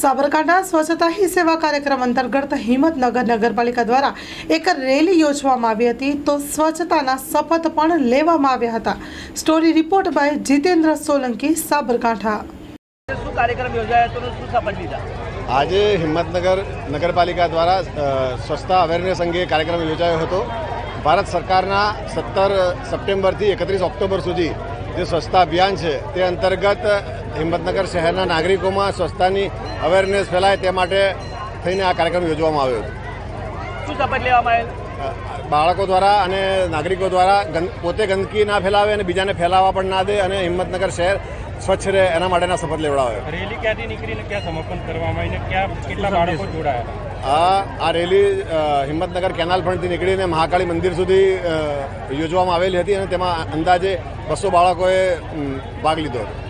સાબરકાંઠા સ્વચ્છતા હી સેવા કાર્યક્રમ અંતર્ગત હિંમતનગર નગરપાલિકા દ્વારા એક રેલી યોજવામાં આવી હતી. તો સ્વચ્છતાના શપથ પણ લેવામાં આવ્યા હતા. Story report by Jitendra Solanki Sabarkantha. શું કાર્યક્રમ યોજાયો હતો શું શપથ લીધા? આજે હિંમતનગર નગરપાલિકા દ્વારા સ્વચ્છતા અવેરનેસ અંગે કાર્યક્રમ યોજાયો હતો. ભારત સરકારના સત્તર સપ્ટેમ્બરથી એકત્રીસ ઓક્ટોબર સુધી જે સ્વચ્છતા અભિયાન છે તે અંતર્ગત હિંમતનગર શહેરના નાગરિકોમાં સ્વચ્છતાની અવેરનેસ ફેલાય તે માટે થઈને આ કાર્યક્રમ યોજવામાં આવ્યો હતો. શું શપથ લેવામાં આવેલ? બાળકો દ્વારા અને નાગરિકો દ્વારા પોતે ગંદકી ના ફેલાવે અને બીજાને ફેલાવવા પણ ના દે અને હિંમતનગર શહેર સ્વચ્છ રહે એના માટેના શપથ લેવડાવ્યો. રેલી ક્યાંથી નીકળીને ક્યાં સમર્પણ કરવામાં આવીને ક્યાં કેટલા બાળકો જોડાયા આ આ રેલી હિંમતનગર કેનાલ ફ્રન્ટથી નીકળીને મહાકાળી મંદિર સુધી યોજવામાં આવેલી હતી અને તેમાં અંદાજે બસો બાળકોએ ભાગ લીધો હતો.